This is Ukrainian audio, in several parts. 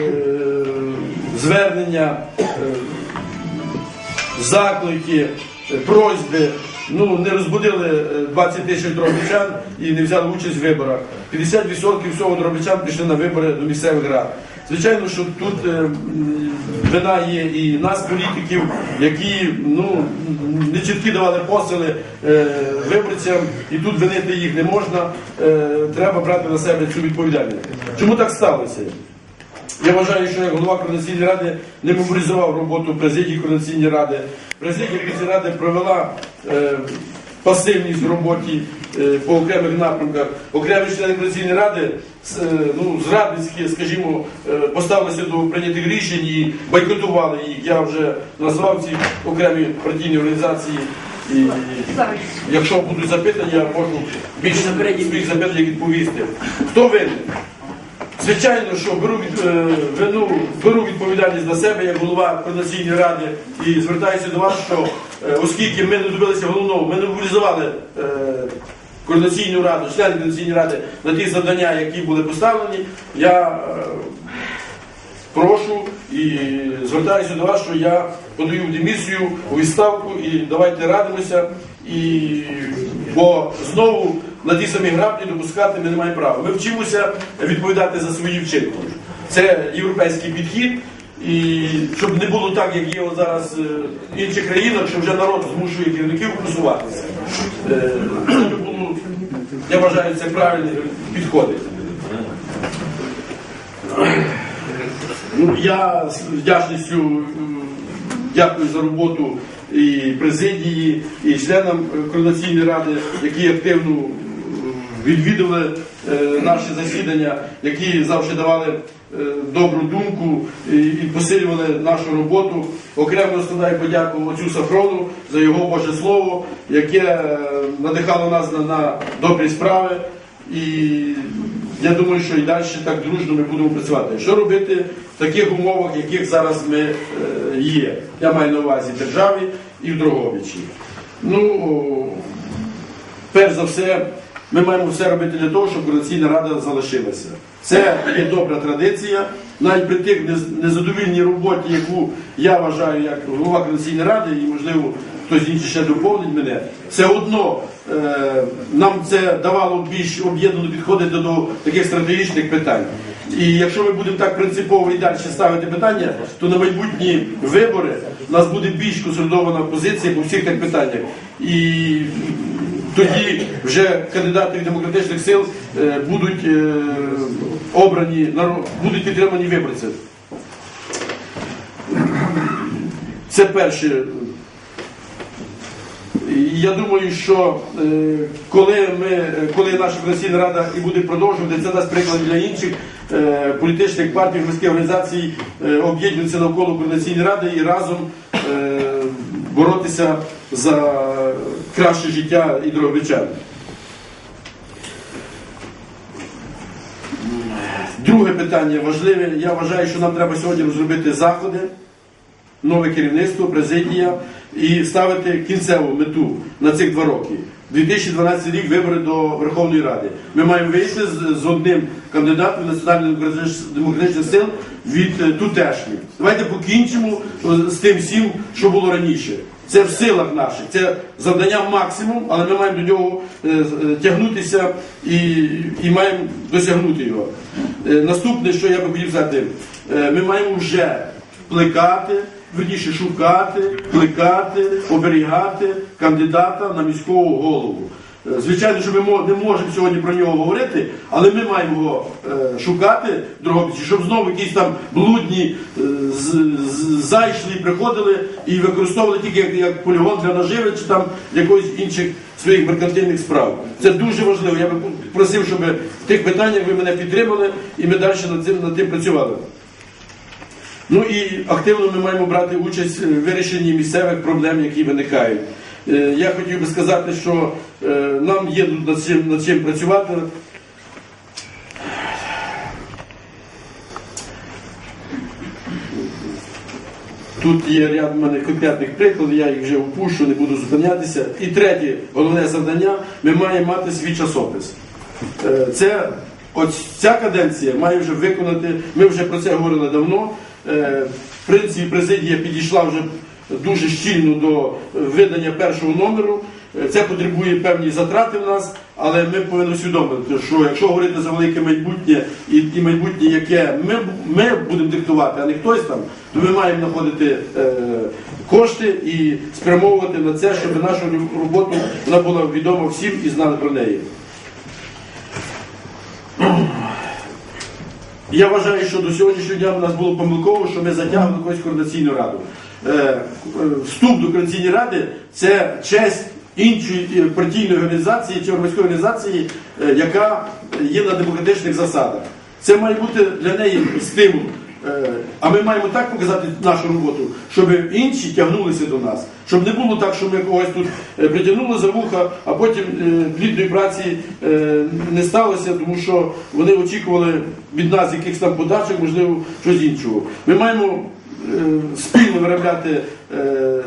е, звернення, е, заклики, е, просьби. Ну, не розбудили е, 20 тисяч дробичан і не взяли участь в виборах. 50% всього дробичан пішли на вибори до місцевих рад. Звичайно, що тут вина є і нас, політиків, які ну, не чіткі давали посили виборцям, і тут винити їх не можна. Треба брати на себе цю відповідальність. Чому так сталося? Я вважаю, що як голова Координаційної ради не мобілізував роботу президії Координаційної ради. Президія Координаційної ради провела е, пасивність в роботі е, по окремих напрямках. Окремі члени Координаційної ради е, ну, зрадницькі, скажімо, е, поставилися до прийнятих рішень і бойкотували їх. Я вже назвав ці окремі партійні організації. І якщо будуть запитання, я можу більше своїх запитань відповісти. Хто винен? Звичайно, що беру від е, вину, беру відповідальність на себе як голова координаційної ради і звертаюся до вас, що е, оскільки ми не добилися головного, ми не мобілізували е, координаційну раду, членів координаційної ради на ті завдання, які були поставлені, я прошу і звертаюся до вас, що я подаю демісію у відставку і давайте радимося. І бо знову на ті самі граблі допускати ми не маємо права. Ми вчимося відповідати за свої вчинки. Це європейський підхід. І щоб не було так, як є от зараз е, в інших країнах, що вже народ змушує керівників просуватися. Е, я вважаю, це правильні підходи. Ну, я з вдячністю дякую за роботу і президії, і членам координаційної ради, які активно відвідували е, наші засідання, які завжди давали е, добру думку і, посилювали нашу роботу. Окремо складаю подяку отцю Сафрону за його Боже Слово, яке е, надихало нас на, на добрі справи. І я думаю, що і далі так дружно ми будемо працювати. Що робити в таких умовах, яких зараз ми є? Я маю на увазі державі і в Дрогобичі. Ну, перш за все, ми маємо все робити для того, щоб Координаційна рада залишилася. Це є добра традиція. Навіть при тих незадовільній роботі, яку я вважаю як голова Координаційної ради, і можливо хтось інший ще доповнить мене, все одно е, нам це давало більш об'єднано підходити до таких стратегічних питань. І якщо ми будемо так принципово і далі ставити питання, то на майбутні вибори у нас буде більш консолідована позиція по всіх тих питаннях. І тоді вже кандидати від демократичних сил е, будуть е, обрані, будуть підтримані виборці. Це перше. Я думаю, що е, коли ми, коли наша Конституційна рада і буде продовжувати, це дасть приклад для інших політичних партій, громадських організацій об'єднуються навколо Координаційної ради і разом боротися за краще життя і дрогобичан. Друге питання важливе. Я вважаю, що нам треба сьогодні розробити заходи нове керівництво, президія і ставити кінцеву мету на цих два роки. 2012 рік вибори до Верховної Ради. Ми маємо вийти з, одним кандидатом національних демократичних сил від е, тутешніх. Давайте покінчимо з тим всім, що було раніше. Це в силах наших, це завдання максимум, але ми маємо до нього е, е, тягнутися і, і маємо досягнути його. Е, Наступне, що я би хотів сказати, ми маємо вже плекати, верніше шукати, плекати, оберігати кандидата на міського голову. Е, Звичайно, що ми не можемо сьогодні про нього говорити, але ми маємо його е, шукати Дрогобичі, щоб знову якісь там блудні е, з- з- зайшлі приходили і використовували тільки як, як полігон для наживи чи там якоїсь інших своїх меркантильних справ. Це дуже важливо. Я би просив, щоб в тих питаннях ви мене підтримали і ми далі над цим, над тим працювали. Ну і активно ми маємо брати участь в вирішенні місцевих проблем, які виникають. Е, Я хотів би сказати, що е, нам є над чим, над чим працювати. Тут є ряд в мене конкретних прикладів, я їх вже опущу, не буду зупинятися. І третє, головне завдання, ми маємо мати свій часопис. Е, Це От ця каденція має вже виконати, ми вже про це говорили давно. В принципі, президія підійшла вже дуже щільно до видання першого номеру. Це потребує певні затрати в нас, але ми повинні усвідомити, що якщо говорити за велике майбутнє і, і майбутнє, яке ми, ми будемо диктувати, а не хтось там, то ми маємо знаходити е, кошти і спрямовувати на це, щоб нашу роботу вона була відома всім і знали про неї. Я вважаю, що до сьогоднішнього дня в нас було помилково, що ми затягли якусь координаційну раду. Е, Вступ до координаційної ради це честь іншої е, партійної організації чи громадської організації, е, яка є на демократичних засадах. Це має бути для неї стимул. А ми маємо так показати нашу роботу, щоб інші тягнулися до нас. Щоб не було так, що ми когось тут притягнули за вуха, а потім плідної праці не сталося, тому що вони очікували від нас якихось там подачок, можливо, щось іншого. Ми маємо спільно виробляти е,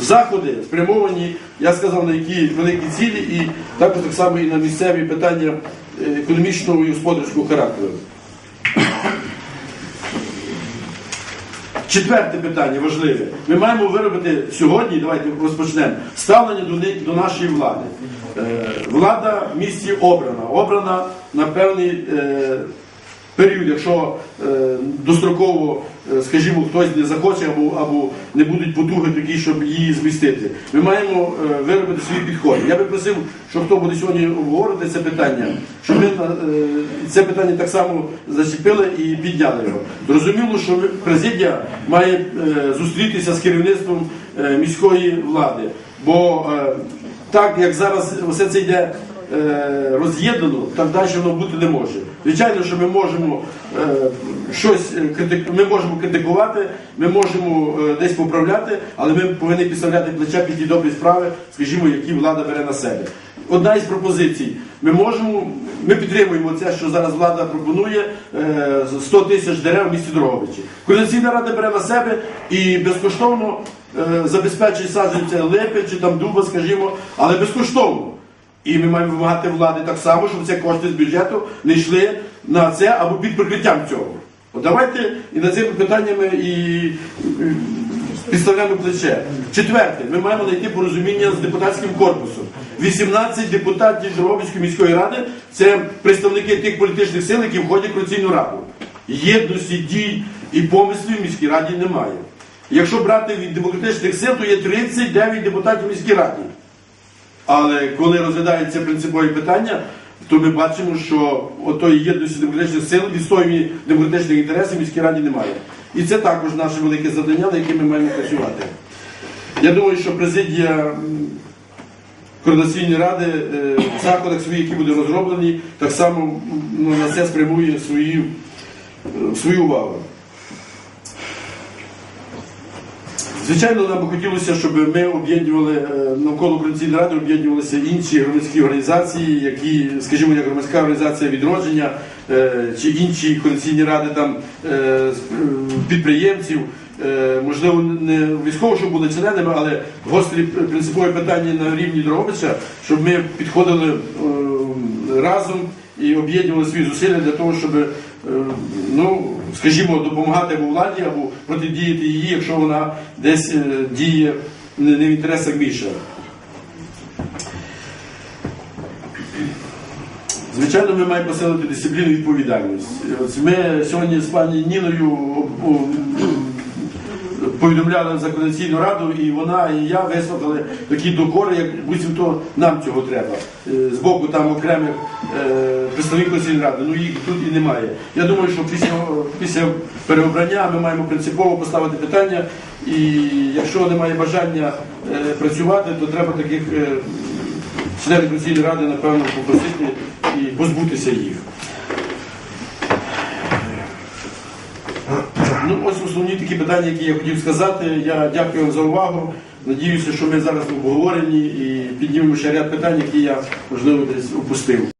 заходи, спрямовані, я сказав, на які великі цілі, і також так само і на місцеві питання е, економічного і господарського характеру. Четверте питання важливе. Ми маємо виробити сьогодні, давайте розпочнемо, ставлення до, до нашої влади. Е, влада в місті обрана. Обрана на певний е, період, якщо е, достроково, е, скажімо, хтось не захоче або, або не будуть потуги такі, щоб її змістити. Ми маємо е, виробити свої підходи. Я би просив, щоб хто буде сьогодні обговорити це питання, щоб ми це питання так само зачепили і підняли його. Зрозуміло, що президія має зустрітися з керівництвом міської влади, бо так як зараз все це йде роз'єднано, так далі воно бути не може. Звичайно, що ми можемо е, щось е, ми можемо критикувати, ми можемо е, десь поправляти, але ми повинні підставляти плеча під ті добрі справи, скажімо, які влада бере на себе. Одна із пропозицій. Ми можемо, ми підтримуємо це, що зараз влада пропонує е, 100 тисяч дерев в місті Дроговичі. Координаційна рада бере на себе і безкоштовно е, забезпечує саджанця липи чи там дуба, скажімо, але безкоштовно. І ми маємо вимагати влади так само, щоб ці кошти з бюджету не йшли на це або під прикриттям цього. От давайте і над цими питаннями і, підставляємо плече. Четверте, ми маємо знайти порозуміння з депутатським корпусом. 18 депутатів Дрогобицької міської ради це представники тих політичних сил, які входять в коаліційну раду. Єдності, дій і помислів в міській раді немає. Якщо брати від демократичних сил, то є 39 депутатів міській раді. Але коли розглядаються принципові питання, то ми бачимо, що отої єдності демократичних сил, відстоювання демократичних інтересів в міській раді немає. І це також наше велике завдання, на яке ми маємо працювати. Я думаю, що президія координаційної ради е, в заходах своїх, які будуть розроблені, так само ну, на це спрямує свою, е, свою увагу. Звичайно, нам би хотілося, щоб ми об'єднували е, навколо Координаційної ради об'єднувалися інші громадські організації, які, скажімо, як громадська організація відродження е, чи інші координаційні ради там е, підприємців. Можливо, не військово, щоб були членами, але гострі принципові питання на рівні Дрогобича, щоб ми підходили разом і об'єднували свої зусилля для того, щоб, ну, скажімо, допомагати владі, або протидіяти її, якщо вона десь е, діє не в інтересах більше. Звичайно, ми маємо посилити дисципліну і відповідальність. Ми сьогодні з пані Ніною повідомляли за координаційну раду, і вона, і я вислухали такі докори, як буцімто нам цього треба. Е, З боку там окремих е, представників координаційної ради, ну їх тут і немає. Я думаю, що після, після переобрання ми маємо принципово поставити питання, і якщо немає бажання е, працювати, то треба таких членів координаційної ради, напевно, попросити і позбутися їх. Ну, ось основні такі питання, які я хотів сказати. Я дякую вам за увагу. Надіюся, що ми зараз обговоренні і піднімемо ще ряд питань, які я можливо десь упустив.